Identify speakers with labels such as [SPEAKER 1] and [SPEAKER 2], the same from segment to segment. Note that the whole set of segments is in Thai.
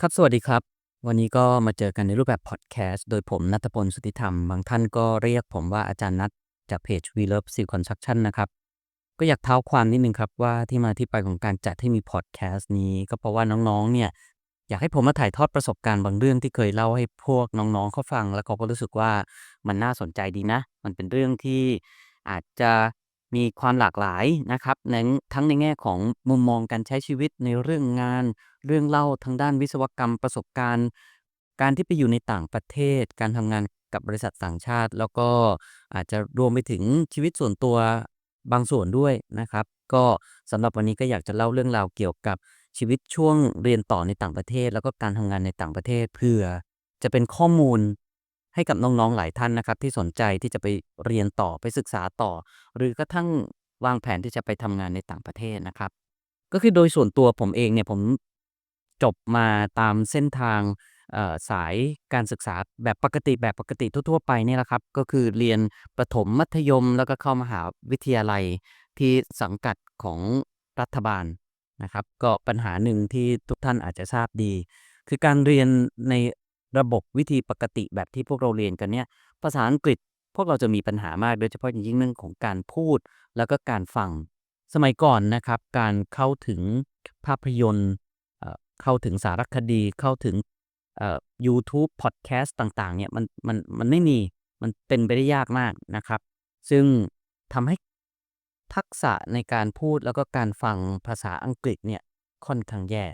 [SPEAKER 1] ครับ สวัสดีครับ วันนี้ก็มาเจอกันในรูปแบบพอดแคสต์ โดยผมนัทพลสุทธิธรรม บางท่านก็เรียกผมว่าอาจารย์นัทจากเพจ We Love Steel Construction นะครับ ก็อยากเท้าความนิดนึงครับ ว่าที่มาที่ไปของการจัดให้มีพอดแคสต์นี้ ก็เพราะว่าน้องๆ เนี่ย อยากให้ผมมาถ่ายทอดประสบการณ์บางเรื่องที่เคยเล่าให้พวกน้องๆเขาฟัง แล้วเขาก็รู้สึกว่ามันน่าสนใจดีนะ มันเป็นเรื่องที่อาจจะ มีความหลากหลายนะครับในทั้งในแง่ของมุมมองการใช้ชีวิตในเรื่องงาน เรื่องเล่าทางด้านวิศวกรรมประสบการณ์ การที่ไปอยู่ในต่างประเทศ การทำงานกับบริษัทต่างชาติ แล้วก็อาจจะรวมไปถึงชีวิตส่วนตัวบางส่วนด้วยนะครับ ก็สำหรับวันนี้ก็อยากจะเล่าเรื่องราวเกี่ยวกับชีวิตช่วงเรียนต่อในต่างประเทศ แล้วก็การทำงานในต่างประเทศเพื่อจะเป็นข้อมูล ให้กับน้องๆหลายท่านนะครับ ที่สนใจที่จะไปเรียนต่อไปศึกษาต่อ หรือกระทั่งวางแผนที่จะไปทำงานในต่างประเทศนะครับ ก็คือโดยส่วนตัวผมเองเนี่ยผมจบมาตามเส้นทางสายการศึกษาแบบปกติแบบปกติทั่วๆไปเนี่ยแหละครับ ก็คือเรียนประถมมัธยมแล้วก็เข้ามหาวิทยาลัยที่สังกัดของรัฐบาลนะครับ ก็ปัญหาหนึ่งที่ทุกท่านอาจจะทราบดี คือการเรียนใน ระบบวิธีปกติแบบที่พวกเราเรียนกันเนี่ยภาษาอังกฤษพวกเราจะมีปัญหามากโดยเฉพาะอย่างยิ่งเรื่องของการพูดแล้วก็การฟัง สมัยก่อนนะครับ การเข้าถึงภาพยนตร์เข้าถึงสารคดีเข้าถึงยูทูบพอดแคสต์ต่างๆเนี่ยมันมันมันไม่มีมันเป็นไปได้ยากมากนะครับ ซึ่งทำให้ทักษะในการพูดแล้วก็การฟังภาษาอังกฤษเนี่ยค่อนข้างแย่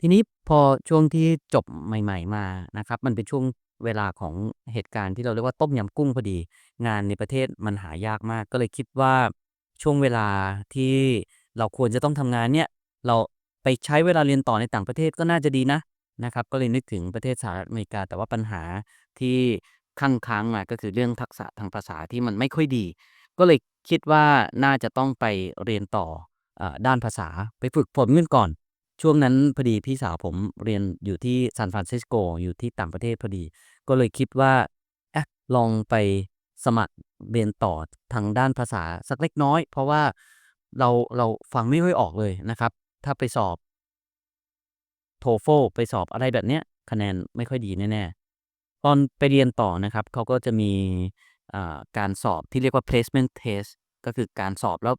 [SPEAKER 1] ทีนี้พอช่วงที่จบใหม่ ๆ มานะครับ มันเป็นช่วงเวลาของเหตุการณ์ที่เราเรียกว่าต้มยำกุ้งพอดี งานในประเทศมันหายากมาก ก็เลยคิดว่าช่วงเวลาที่เราควรจะต้องทำงานเนี่ย เราไปใช้เวลาเรียนต่อในต่างประเทศก็น่าจะดีนะนะครับ ก็เลยนึกถึงประเทศสหรัฐอเมริกา แต่ว่าปัญหาที่คั่งค้างมาก็คือเรื่องทักษะทางภาษาที่มันไม่ค่อยดี ก็เลยคิดว่าน่าจะต้องไปเรียนต่อเอ่อด้านภาษาไปฝึกฝนกันก่อน ช่วงนั้นพอดีพี่สาวผมเรียนอยู่ที่ซานฟรานซิสโกอยู่ที่ต่างประเทศพอดี ก็เลยคิดว่าเอ๊ะลองไปสมัครเรียนต่อทางด้านภาษาสักเล็กน้อย เพราะว่าเราเราฟังไม่ค่อยออกเลยนะครับ ถ้าไปสอบ TOEFL ไปสอบอะไรแบบเนี้ยคะแนนไม่ค่อยดีแน่ๆ ตอนไปเรียนต่อนะครับเขาก็จะมีการสอบที่เรียกว่า placement test ก็คือการสอบแล้ว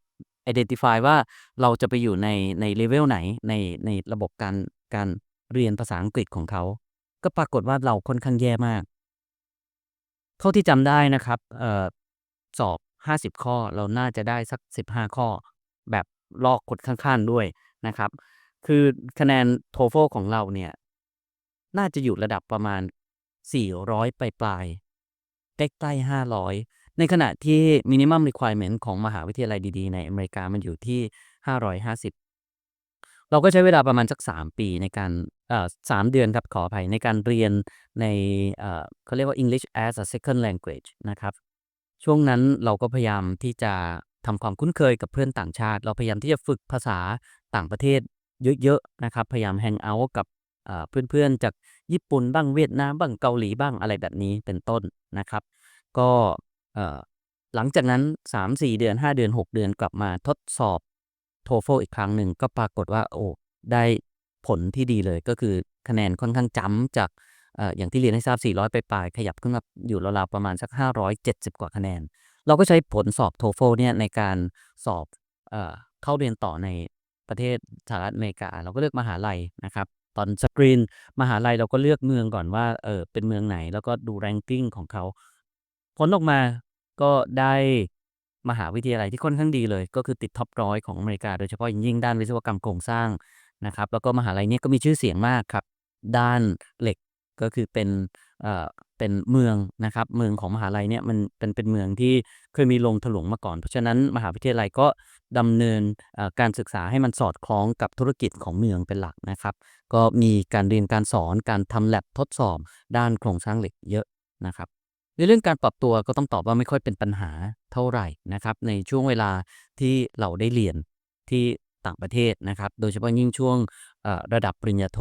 [SPEAKER 1] identify ว่าเราจะไปอยู่ในในเลเวลไหนในในระบบการการเรียนภาษาอังกฤษของเขา ก็ปรากฏว่าเราค่อนข้างแย่มาก เท่าที่จำได้นะครับออสอบ 50 ข้อเราน่าจะได้สัก 15 ข้อ แบบลอกคนข้างๆด้วยนะครับ คือคะแนน TOEFL ของเราเนี่ย น่าจะอยู่ระดับประมาณ 400 ปลายใกล้ๆ500 ในขณะที่ minimum requirement ของมหาวิทยาลัยดีๆ ในอเมริกามันอยู่ที่ 550 เราก็ใช้เวลาประมาณสัก 3 ปีในการเอ่อ3เดือนครับขออภัยในการเรียนในเขาเรียกว่า English as a Second Language นะครับ ช่วงนั้นเราก็พยายามที่จะทำความคุ้นเคยกับเพื่อนต่างชาติ เราพยายามที่จะฝึกภาษาต่างประเทศเยอะๆนะครับ พยายามแฮงเอาท์กับเพื่อนๆ จากญี่ปุ่นบ้างเวียดนามบ้างเกาหลีบ้างอะไรแบบนี้เป็นต้นนะครับ ก็ หลังจากนั้น 3-4 เดือน 5 เดือน 6 เดือนกลับมาทดสอบ TOEFL อีกครั้งหนึ่งก็ปรากฏว่า โอ้ ได้ผลที่ดีเลยก็คือคะแนนค่อนข้างจัมป์จากอย่างที่เรียนให้ทราบ 400ปปลายขยับขึ้นมาอยู่ราวๆประมาณสัก 570 กว่าคะแนน เราก็ใช้ผลสอบ TOEFL เนี่ยในการสอบเอเข้าเรียนต่อในประเทศสหรัฐอเมริกา เราก็เลือกมหาลัยนะครับตอนสกรีนมหาลัยเราก็เลือกเมืองก่อนว่าเออเป็นเมืองไหน แล้วก็ดู ranking ของเขา ผลออกมา ก็ได้มหาวิทยาลัยที่ค่อนข้างดีเลย ก็คือติดท็อปร้อยของอเมริกา โดยเฉพาะอย่างยิ่งด้านวิศวกรรมโครงสร้างนะครับ แล้วก็มหาลัยนี้ก็มีชื่อเสียงมากครับ ด้านเหล็กก็คือเป็นเอ่อเป็นเมืองนะครับ เมืองของมหาลัยเนี่ยมันเป็นเป็นเมืองที่เคยมีโรงถลุงมาก่อน เพราะฉะนั้นมหาวิทยาลัยก็ดำเนินการศึกษาให้มันสอดคล้องกับธุรกิจของเมืองเป็นหลักนะครับ ก็มีการเรียนการสอนการทำ lab ทดสอบด้านโครงสร้างเหล็กเยอะนะครับ ในเรื่องการปรับตัวก็ต้องตอบว่าไม่ค่อยเป็นปัญหาเท่าไหร่นะครับ ในช่วงเวลาที่เราได้เรียนที่ต่างประเทศนะครับ โดยเฉพาะยิ่งช่วงระดับปริญญาโท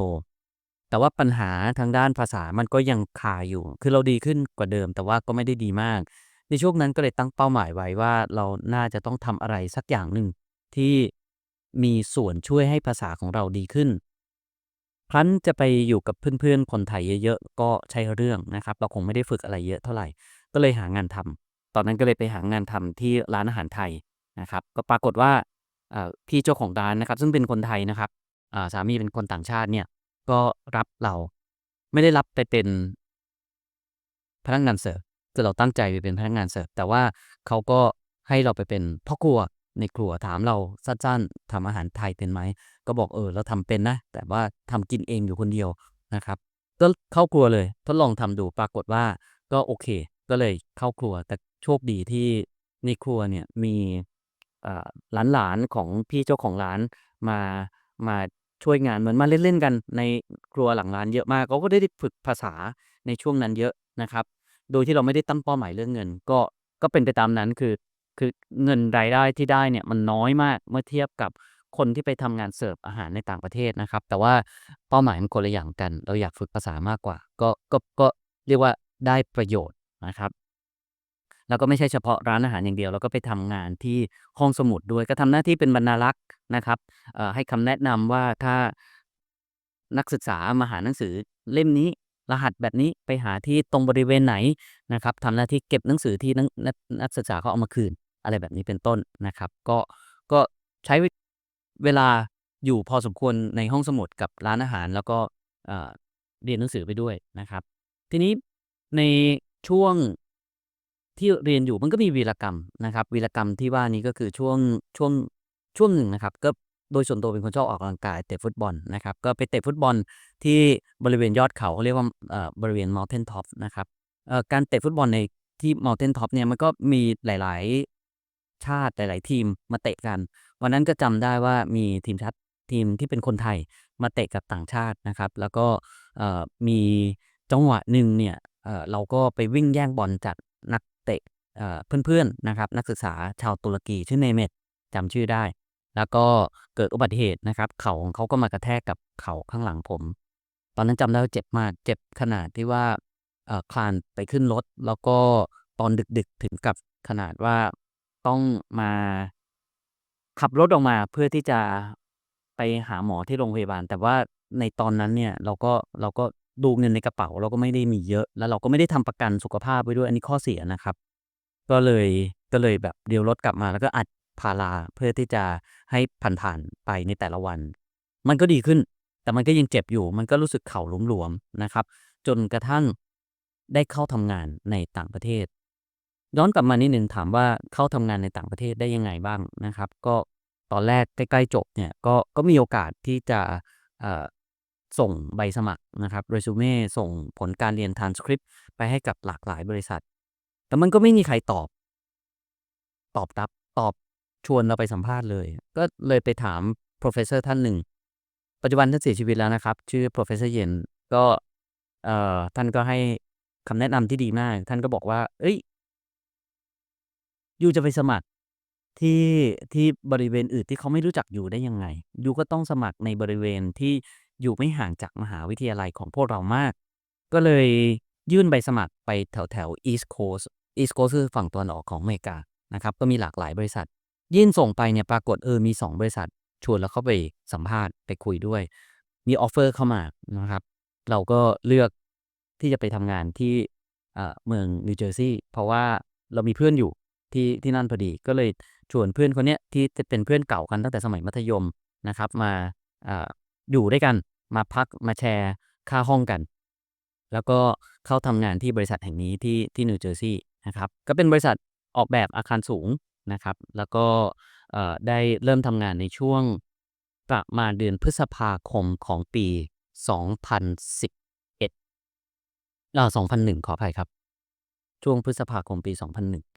[SPEAKER 1] แต่ว่าปัญหาทางด้านภาษามันก็ยังคาอยู่ คือเราดีขึ้นกว่าเดิม แต่ว่าก็ไม่ได้ดีมาก ในช่วงนั้นก็เลยตั้งเป้าหมายไว้ว่าเราน่าจะต้องทำอะไรสักอย่างหนึ่งที่มีส่วนช่วยให้ภาษาของเราดีขึ้น ครั้นจะไปอยู่กับเพื่อนๆ คนไทยเยอะๆ ก็ใช่เรื่องนะครับ เราคงไม่ได้ฝึกอะไรเยอะเท่าไหร่ ก็เลยหางานทำตอนนั้นก็เลยไปหางานทำที่ร้านอาหารไทยนะครับ ก็ปรากฏว่าพี่เจ้าของร้านนะครับ ซึ่งเป็นคนไทยนะครับสามีเป็นคนต่างชาติเนี่ย ก็รับเราไม่ได้รับไปเป็นพนักงานเสิร์ฟคือเราตั้งใจไปเป็นพนักงานเสิร์ฟแต่ว่าเขาก็ให้เราไปเป็นพ่อครัว ในครัวถามเราสั้นๆทำอาหารไทยเป็นไหม ก็บอกเออเราทำเป็นนะ แต่ว่าทำกินเองอยู่คนเดียวนะครับก็เข้าครัวเลยทดลองทำดูปรากฏว่าก็โอเค ก็เลยเข้าครัว แต่โชคดีที่ในครัวเนี่ยมีอ่าหลานๆของพี่เจ้าของร้านมามาช่วยงานเหมือนมาเล่นๆกันในครัวหลังร้านเยอะมากเขาก็ได้ฝึกภาษาในช่วงนั้นเยอะนะครับ โดยที่เราไม่ได้ตั้งเป้าหมายเรื่องเงิน ก็ก็เป็นไปตามนั้นคือ คือเงินรายได้ที่ได้เนี่ยมันน้อยมากเมื่อเทียบกับคนที่ไปทำงานเสิร์ฟอาหารในต่างประเทศนะครับ แต่ว่าเป้าหมายมันคนละอย่างกัน เราอยากฝึกภาษามากกว่า ก็ก็ก็เรียกว่าได้ประโยชน์นะครับ แล้วก็ไม่ใช่เฉพาะร้านอาหารอย่างเดียว เราก็ไปทำงานที่ห้องสมุดด้วยก็ทำหน้าที่เป็นบรรณารักษ์นะครับเอ่อให้คำแนะนำว่าถ้านักศึกษามาหาหนังสือเล่มนี้รหัสแบบนี้ไปหาที่ตรงบริเวณไหนนะครับทำหน้าที่เก็บหนังสือที่นักนักนักศึกษาเขาเอามาคืน อะไรแบบนี้เป็นต้นนะครับ ก็ก็ใช้เวลาอยู่พอสมควรในห้องสมุดกับร้านอาหาร แล้วก็เรียนหนังสือไปด้วยนะครับ ทีนี้ในช่วงที่เรียนอยู่มันก็มีวีรกรรมนะครับ วีรกรรมที่ว่านี้ก็คือช่วงช่วงช่วงหนึ่งนะครับ ก็โดยส่วนตัวเป็นคนชอบออกกำลังกายเตะฟุตบอลนะครับ ก็ไปเตะฟุตบอลที่บริเวณยอดเขาเขาเรียกว่าบริเวณ Mountain Top นะครับการเตะฟุตบอลในที่ Mountain Top เนี่ยมันก็มีหลาย ชาติหลาย ๆ ทีมมาเตะกัน วันนั้นก็จำได้ว่ามีทีมชาติทีมที่เป็นคนไทยมาเตะกับต่างชาตินะครับ แล้วก็มีจังหวะหนึ่งเนี่ยเเราก็ไปวิ่งแย่งบอลจากนักเตะเพื่อน ๆ นะครับ นักศึกษาชาวตุรกีชื่อเนเมตจำชื่อได้ แล้วก็เกิดอุบัติเหตุนะครับ เข่าของเขาก็มากระแทกกับเข่าข้างหลังผม ตอนนั้นจำได้ว่าเจ็บมากเจ็บขนาดที่ว่าคลานไปขึ้นรถ แล้วก็ตอนดึก ๆ ถึงกับขนาดว่า ต้องมาขับรถออกมาเพื่อที่จะไปหาหมอที่โรงพยาบาล แต่ว่าในตอนนั้นเนี่ยเราก็เราก็ดูเงินในกระเป๋า เราก็ไม่ได้มีเยอะ แล้วเราก็ไม่ได้ทำประกันสุขภาพไว้ด้วยอันนี้ข้อเสียนะครับ ก็เลยก็เลยแบบเลี้ยวรถกลับมาแล้วก็อัดพาราเพื่อที่จะให้ผ่านๆไปในแต่ละวัน มันก็ดีขึ้น แต่มันก็ยังเจ็บอยู่ มันก็รู้สึกเข่าหลวมๆนะครับ จนกระทั่งได้เข้าทำงานในต่างประเทศ ย้อนกลับมานิดหนึ่งถามว่าเข้าทำงานในต่างประเทศได้ยังไงบ้างนะครับ ก็ตอนแรกใกล้ๆจบเนี่ยก็ก็มีโอกาสที่จะส่งใบสมัครนะครับเรซูเม่ส่งผลการเรียน transcript ไปให้กับหลากหลายบริษัท แต่มันก็ไม่มีใครตอบ ตอบรับตอบชวนเราไปสัมภาษณ์เลย ก็เลยไปถาม professor ท่านหนึ่ง ปัจจุบันท่านเสียชีวิตแล้วนะครับ ชื่อ professor เย็นก็ท่านก็ให้คำแนะนำที่ดีมาก ท่านก็บอกว่า เอ้ย ยูจะไปสมัครที่ที่บริเวณอื่นที่เขาไม่รู้จักอยู่ได้ยังไงยูก็ต้องสมัครในบริเวณที่อยู่ไม่ห่างจากมหาวิทยาลัยของพวกเรามาก ก็เลยยื่นใบสมัครไปแถวแถว East Coast East Coast คือฝั่งตะวันออกของอเมริกานะครับก็มีหลากหลายบริษัท ยื่นส่งไปเนี่ยปรากฏเออมี 2 บริษัท ชวนเราเข้าไปสัมภาษณ์ไปคุยด้วย มีออฟเฟอร์เข้ามานะครับ เราก็เลือกที่จะไปทำงานที่เมืองนิวเจอร์ซีย์เพราะว่าเรามีเพื่อนอยู่ ที่ที่นั่นพอดี ก็เลยชวนเพื่อนคนเนี้ยที่จะเป็นเพื่อนเก่ากันตั้งแต่สมัยมัธยมนะครับ มาออยู่ด้วยกันมาพักมาแชร์ค่าห้องกัน แล้วก็เข้าทำงานที่บริษัทแห่งนี้ที่ที่นิวเจอร์ซีย์นะครับก็เป็นบริษัทออกแบบอาคารสูงนะครับ แล้วก็ได้เริ่มทำงานในช่วงประมาณเดือนพฤษภาคมของปี 2011อ่า2001 ขออภัยครับ ช่วงพฤษภาคมปี 2001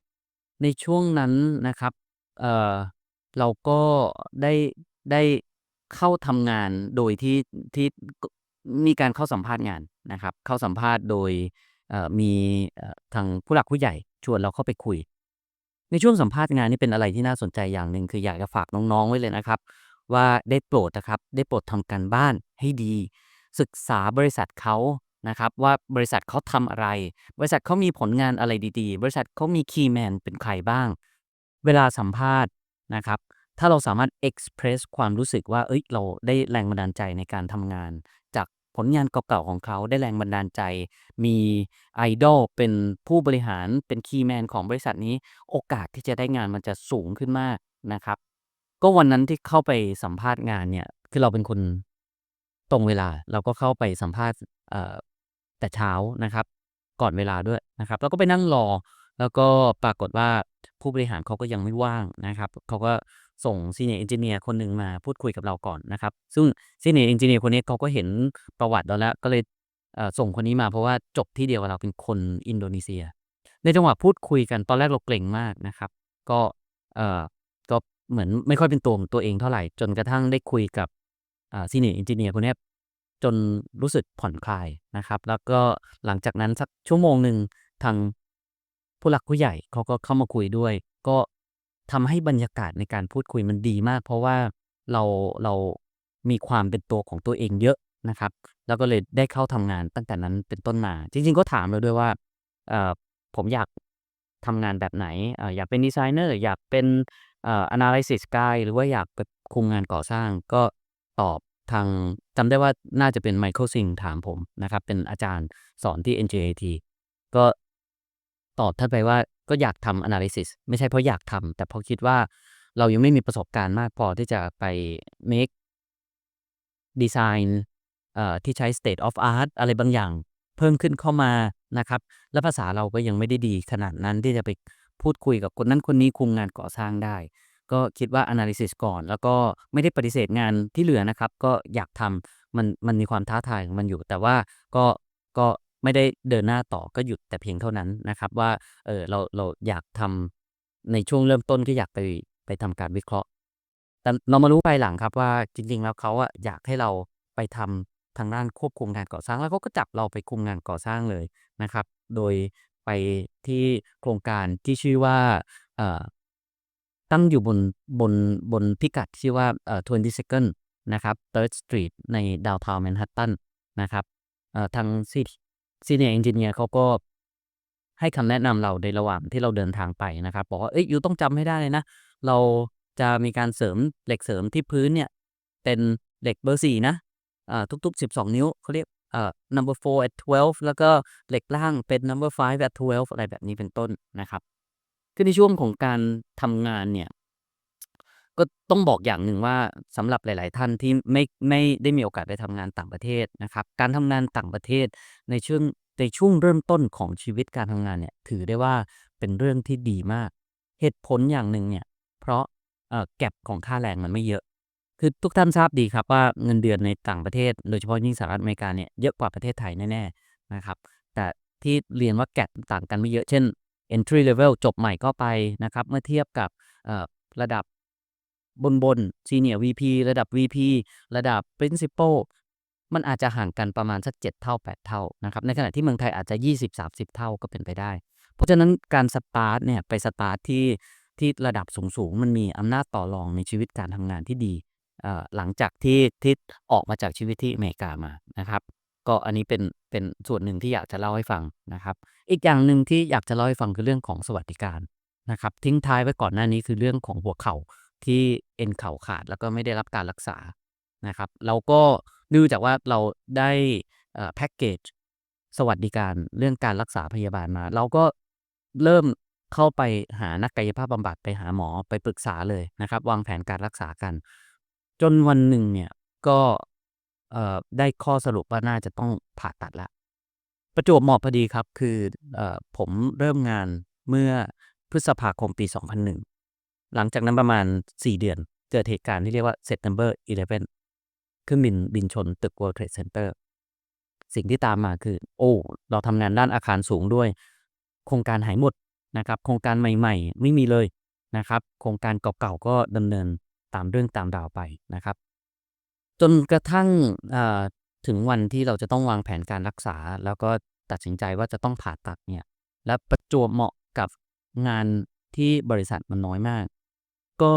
[SPEAKER 1] ในช่วงนั้นนะครับ เอ่อ เราก็ได้ ได้เข้าทำงานโดยที่ ที่ ก มีการเข้าสัมภาษณ์งานนะครับ เข้าสัมภาษณ์โดย เอ่อ มี เอ่อ ทางผู้หลักผู้ใหญ่ชวนเราเข้าไปคุย ในช่วงสัมภาษณ์งานนี่เป็นอะไรที่น่าสนใจอย่างหนึ่ง คืออยากจะฝากน้อง ๆ ไว้เลยนะครับ ว่าได้โปรดนะครับ ได้โปรดทำการบ้านให้ดี ศึกษาบริษัทเขา นะครับว่าบริษัทเขาทำอะไร บริษัทเขามีผลงานอะไรดีๆ บริษัทเขามีคีย์แมนเป็นใครบ้าง เวลาสัมภาษณ์นะครับถ้าเราสามารถ express ความรู้สึกว่าเอ้ยเราได้แรงบันดาลใจในการทำงาน จากผลงานเก่าๆของเขาได้แรงบันดาลใจ มี idol เป็นผู้บริหารเป็น key man ของบริษัทนี้ โอกาสที่จะได้งานมันจะสูงขึ้นมากนะครับ ก็วันนั้นที่เข้าไปสัมภาษณ์งานเนี่ยคือเราเป็นคน ตรงเวลาเราก็เข้าไปสัมภาษณ์แต่เช้านะครับ ก่อนเวลาด้วยนะครับเราก็ไปนั่งรอ แล้วก็ปรากฏว่าผู้บริหารเขาก็ยังไม่ว่างนะครับเขาก็ส่ง Senior Engineer คนหนึ่งมาพูดคุยกับเราก่อนนะครับ ซึ่ง Senior Engineer คนนี้เขาก็เห็นประวัติเราแล้ว ก็เลยเส่งคนนี้มาเพราะว่าจบที่เดียวกับเราเป็นคนอินโดนีเซีย ในจังหวะพูดคุยกันตอนแรกเราเกร็งมากนะครับ ก็เออก็เหมือนไม่ค่อยเป็นตัวของตัวเองเท่าไหร่จนกระทั่งได้คุยกับ อ่า Senior Engineer คนเนี้จนรู้สึกผ่อนคลายนะครับ แล้วก็หลังจากนั้นสักชั่วโมงหนึ่งทางผู้หลักผู้ใหญ่เขาก็เข้ามาคุยด้วย ก็ทำให้บรรยากาศในการพูดคุยมันดีมาก เพราะว่าเราเรามีความเป็นตัวของตัวเองเยอะนะครับ แล้วก็เลยได้เข้าทำงานตั้งแต่นั้นเป็นต้นมา จริง ๆ ก็ถามเราด้วยว่าอ่อผมอยากทำงานแบบไหนอ่ออยากเป็นดีไซเนอร์อยากเป็นอ่อ Analysis Guy หรือว่าอยากไปคุมงานก่อสร้างก็ ตอบทางจำได้ว่าน่าจะเป็น Michael Singh ถามผมนะครับ เป็นอาจารย์สอนที่ NJIT ก็ตอบท่านไปว่าก็อยากทำ Analysis ไม่ใช่เพราะอยากทำแต่เพราะคิดว่าเรายังไม่มีประสบการณ์มากพอที่จะไป make ดีไซน์เอ่อที่ใช้ State of Art อะไรบางอย่าง เพิ่มขึ้นเข้ามานะครับ และภาษาเราก็ยังไม่ได้ดีขนาดนั้นที่จะไปพูดคุยกับคนนั้นคนนี้คุมงานก่อสร้างได้ ก็คิดว่า Analysis ก่อน แล้วก็ไม่ได้ปฏิเสธงานที่เหลือนะครับ ก็อยากทำมันมันมีความท้าทายของมันอยู่ แต่ว่าก็ก็ไม่ได้เดินหน้าต่อก็หยุดแต่เพียงเท่านั้นนะครับว่าเออเราเราอยากทำในช่วงเริ่มต้นก็อยากไปไปทำการวิเคราะห์ แต่เรามารู้ภายหลังครับว่าจริงๆแล้วเขาอะอยากให้เราไปทำทางด้านควบคุมงานก่อสร้างแล้วเขาก็จับเราไปคุมงานก่อสร้างเลยนะครับ โดยไปที่โครงการที่ชื่อว่าเอ่อ ตั้งอยู่บนบนบนพิกัดที่ชื่อว่าเอ่อ 22nd นะครับ 3rd Street ในดาวน์ทาวน์แมนฮัตตันนะครับเอ่อทางซี Senior Engineer เขาก็ให้คำแนะนำเราในระหว่างที่เราเดินทางไปนะครับ บอกว่าเฮ้ยยูต้องจำให้ได้เลยนะ เราจะมีการเสริมเหล็กเสริมที่พื้นเนี่ย เป็นเหล็กเบอร์4นะอ่าทุกๆ 12 นิ้วเขาเรียกเอ่อ number 4 at 12 แล้วก็เหล็กล่างเป็น number 5 at 12 อะไรแบบนี้เป็นต้นนะครับือในช่วงของการทำงานเนี่ย ก็ต้องบอกอย่างหนึ่งว่าสำหรับหลาย ๆ ท่านที่ไม่ไม่ได้มีโอกาสไปทำงานต่างประเทศนะครับ การทำงานต่างประเทศในช่วงในช่วงเริ่มต้นของชีวิตการทำงานเนี่ย ถือได้ว่าเป็นเรื่องที่ดีมาก เหตุผลอย่างหนึ่งเนี่ย เพราะเอ่อ gap ของค่าแรงมันไม่เยอะ คือทุกท่านทราบดีครับว่าเงินเดือนในต่างประเทศ โดยเฉพาะยิ่งสหรัฐอเมริกาเนี่ยเยอะกว่าประเทศไทยแน่ ๆ นะครับ แต่ที่เรียนว่า gap ต่างกันไม่เยอะ เช่น entry level จบใหม่เข้าไปนะครับ เมื่อเทียบกับระดับบนๆ Senior VP ระดับ VP ระดับ Principal มันอาจจะห่างกันประมาณสัก 7 เท่า 8 เท่านะครับ ในขณะที่เมืองไทยอาจจะ 20-30 เท่าก็เป็นไปได้ เพราะฉะนั้นการสตาร์ตเนี่ยไปสตาร์ตที่ที่ระดับสูงๆ มันมีอำนาจต่อรองในชีวิตการทำงานที่ดีหลังจากที่ที่ออกมาจากชีวิตที่อเมริกามานะครับ ก็อันนี้เป็นเป็นส่วนหนึ่งที่อยากจะเล่าให้ฟังนะครับ อีกอย่างหนึ่งที่อยากจะเล่าให้ฟังคือเรื่องของสวัสดิการนะครับ ทิ้งท้ายไว้ก่อนหน้านี้คือเรื่องของหัวเข่าที่เอ็นเข่าขาดแล้วก็ไม่ได้รับการรักษานะครับ เราก็เนื่องจากว่าเราได้แพ็กเกจสวัสดิการเรื่องการรักษาพยาบาลมา เราก็เริ่มเข้าไปหานักกายภาพบำบัดไปหาหมอไปปรึกษาเลยนะครับ วางแผนการรักษากัน จนวันหนึ่งเนี่ยก็ เอ่อได้ข้อสรุปว่าน่าจะต้องผ่าตัดแล้วประจวบเหมาะพอดีครับ คือเอ่อผมเริ่มงานเมื่อพฤษภาคมปี 2001 หลังจากนั้นประมาณ 4 เดือน เกิดเหตุการณ์ที่เรียกว่า September 11เครื่องบินบินชนตึก World Trade Center สิ่งที่ตามมาคือ โอ้ เราทำงานด้านอาคารสูงด้วย โครงการหายหมดนะครับ โครงการใหม่ ๆ ไม่มีเลยนะครับ โครงการเก่าๆก็ดำเนินตามเรื่องตามราวไปนะครับ จนกระทั่งถึงวันที่เราจะต้องวางแผนการรักษา แล้วก็ตัดสินใจว่าจะต้องผ่าตัดเนี่ย และประจวบเหมาะกับงานที่บริษัทมันน้อยมาก ก็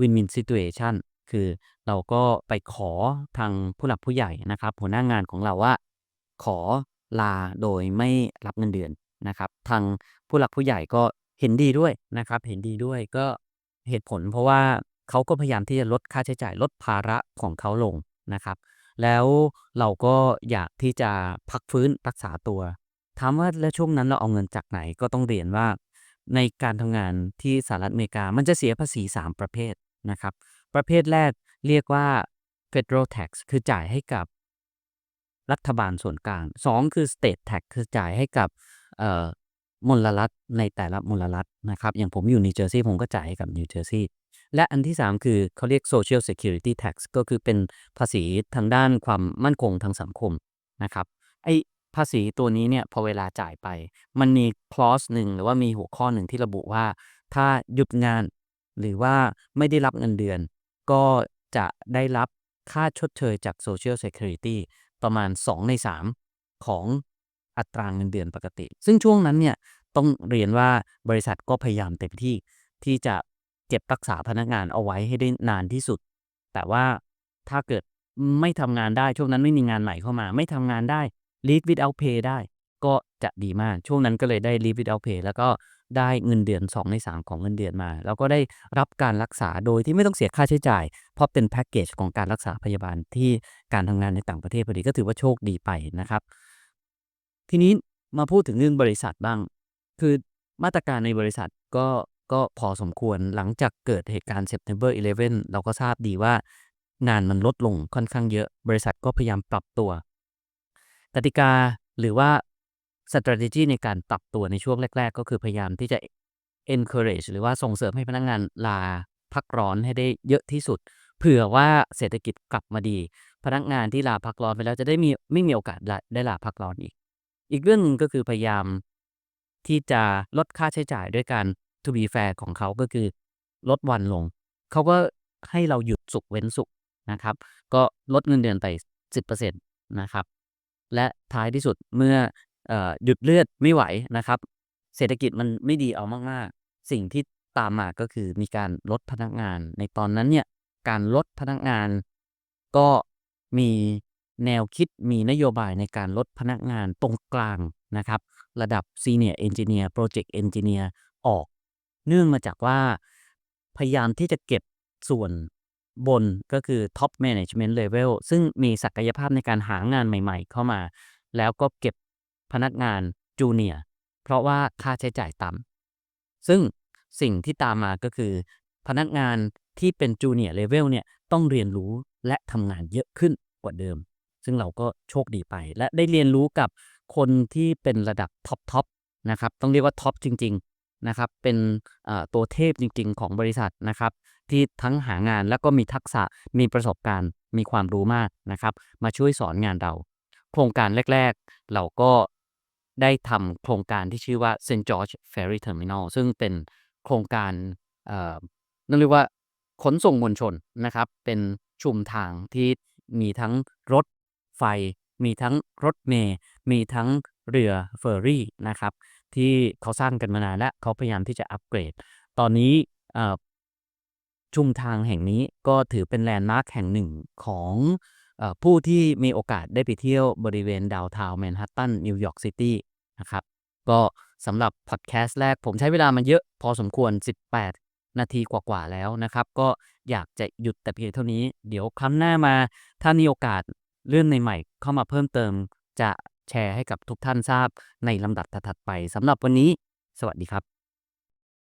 [SPEAKER 1] Win-win situation คือเราก็ไปขอทางผู้หลักผู้ใหญ่นะครับ หัวหน้างานของเราว่า ขอลาโดยไม่รับเงินเดือนนะครับ ทางผู้หลักผู้ใหญ่ก็เห็นดีด้วยนะครับ เห็นดีด้วยก็เหตุผลเพราะว่า เขาก็พยายามที่จะลดค่าใช้จ่ายลดภาระของเขาลงนะครับ แล้วเราก็อยากที่จะพักฟื้นรักษาตัวถามว่าแล้วช่วงนั้นเราเอาเงินจากไหนก็ต้องเรียนว่า ในการทำงานที่สหรัฐอเมริกามันจะเสียภาษี 3 ประเภทนะครับ ประเภทแรกเรียกว่า federal tax คือจ่ายให้กับรัฐบาลส่วนกลาง 2 คือ state tax คือจ่ายให้กับมลรัฐในแต่ละมลรัฐนะครับ อย่างผมอยู่นิวเจอร์ซีย์ผมก็จ่ายให้กับนิวเจอร์ซีย์ และอันที่ 3 คือเขาเรียก social security tax ก็คือเป็นภาษีทางด้านความมั่นคงทางสังคมนะครับไอภาษีตัวนี้เนี่ยพอเวลาจ่ายไป มันมี clause หนึ่งหรือว่ามีหัวข้อหนึ่งที่ระบุว่า ถ้าหยุดงานหรือว่าไม่ได้รับเงินเดือน ก็จะได้รับค่าชดเชยจาก Social Security ประมาณ 2 ใน 3 ของอัตรางเงินเดือนปกติ ซึ่งช่วงนั้นเนี่ยต้องเรียนว่าบริษัทก็พยายามเต็มที่ที่จะ เก็บรักษาพนักงานเอาไว้ให้ได้นานที่สุด แต่ว่าถ้าเกิดไม่ทำงานได้ช่วงนั้นไม่มีงานใหม่เข้ามา ไม่ทำงานได้ leave without pay ได้ ก็จะดีมากช่วงนั้นก็เลยได้ leave without pay แล้วก็ได้เงินเดือน 2 ใน 3 ของเงินเดือนมา แล้วก็ได้รับการรักษาโดยที่ไม่ต้องเสียค่าใช้จ่าย เพราะเป็นแพ็กเกจของการรักษาพยาบาลที่การทำงานในต่างประเทศพอดีก็ถือว่าโชคดีไปนะครับ ทีนี้มาพูดถึงเรื่องบริษัทบ้าง คือมาตรการในบริษัทก็ ก็พอสมควรหลังจากเกิดเหตุการณ์ September 11 เราก็ทราบดีว่างานมันลดลงค่อนข้างเยอะ บริษัทก็พยายามปรับตัว กติกาหรือว่า strategy ในการปรับตัวในช่วงแรก ๆ ก็คือพยายามที่จะ encourage หรือว่าส่งเสริมให้พนักงานลาพักร้อนให้ได้เยอะที่สุด เผื่อว่าเศรษฐกิจกลับมาดี พนักงานที่ลาพักร้อนไปแล้วจะได้มีไม่มีโอกาสได้ลาพักร้อนอีก อีกเรื่องหนึงก็คือพยายามที่จะลดค่าใช้จ่ายด้วยการ to be fair ของเขาก็คือลดวันลง เขาก็ให้เราหยุดสุกเว้นสุกนะครับ ก็ลดเงินเดือนไป 10%นะครับ และท้ายที่สุดเมื่อเออหยุดเลือดไม่ไหวนะครับ เศรษฐกิจมันไม่ดีเอามากๆ สิ่งที่ตามมาก็คือมีการลดพนักงาน ในตอนนั้นเนี่ยการลดพนักงาน ก็มีแนวคิดมีนโยบายในการลดพนักงานตรงกลางนะครับ ระดับ Senior Engineer Project Engineer ออก เนื่องมาจากว่าพยายามที่จะเก็บส่วนบนก็คือ Top Management Level ซึ่งมีศักยภาพในการหางานใหม่ๆ เข้ามา แล้วก็เก็บพนักงานจูเนียร์เพราะว่าค่าใช้จ่ายต่ำซึ่งสิ่งที่ตามมาก็คือ พนักงานที่เป็นจูเนียร์เลเวลเนี่ยต้องเรียนรู้และทำงานเยอะขึ้นกว่าเดิม ซึ่งเราก็โชคดีไป และได้เรียนรู้กับคนที่เป็นระดับท็อปทอปนะครับ ต้องเรียกว่าท็อปจริงๆ นะครับเป็นตัวเทพจริง ๆ ของบริษัทนะครับที่ทั้งหางานแล้วก็มีทักษะมีประสบการณ์มีความรู้มากนะครับมาช่วยสอนงานเรา โครงการแรก ๆ เราก็ได้ทำโครงการที่ชื่อว่า St. George Ferry Terminal ซึ่งเป็นโครงการเอ่อนั่นเรียกว่าขนส่งมวลชนนะครับ เป็นชุมทางที่มีทั้งรถไฟ มีทั้งรถเมล์มีทั้งเรือเฟอร์รี่นะครับ ที่เขาสร้างกันมานานและเขาพยายามที่จะอัปเกรด ตอนนี้ชุมทางแห่งนี้ก็ถือเป็นแลนด์มาร์คแห่งหนึ่งของอผู้ที่มีโอกาสได้ไปเที่ยวบริเวณดาวทาวน์แมนฮัตตันนิวยอร์กซิตี้นะครับก็สำหรับพอดแคสต์แรกผมใช้เวลามาเยอะพอสมควร 18 นาทีกว่าๆแล้วนะครับ ก็อยากจะหยุดแต่เพียงเท่านี้ เดี๋ยวครั้งหน้ามา ถ้ามีโอกาสเรื่องในใหม่เข้ามาเพิ่มเติม จะ แชร์ให้กับทุกท่านทราบในลำดับถัดไปสำหรับวันนี้ สวัสดีครับ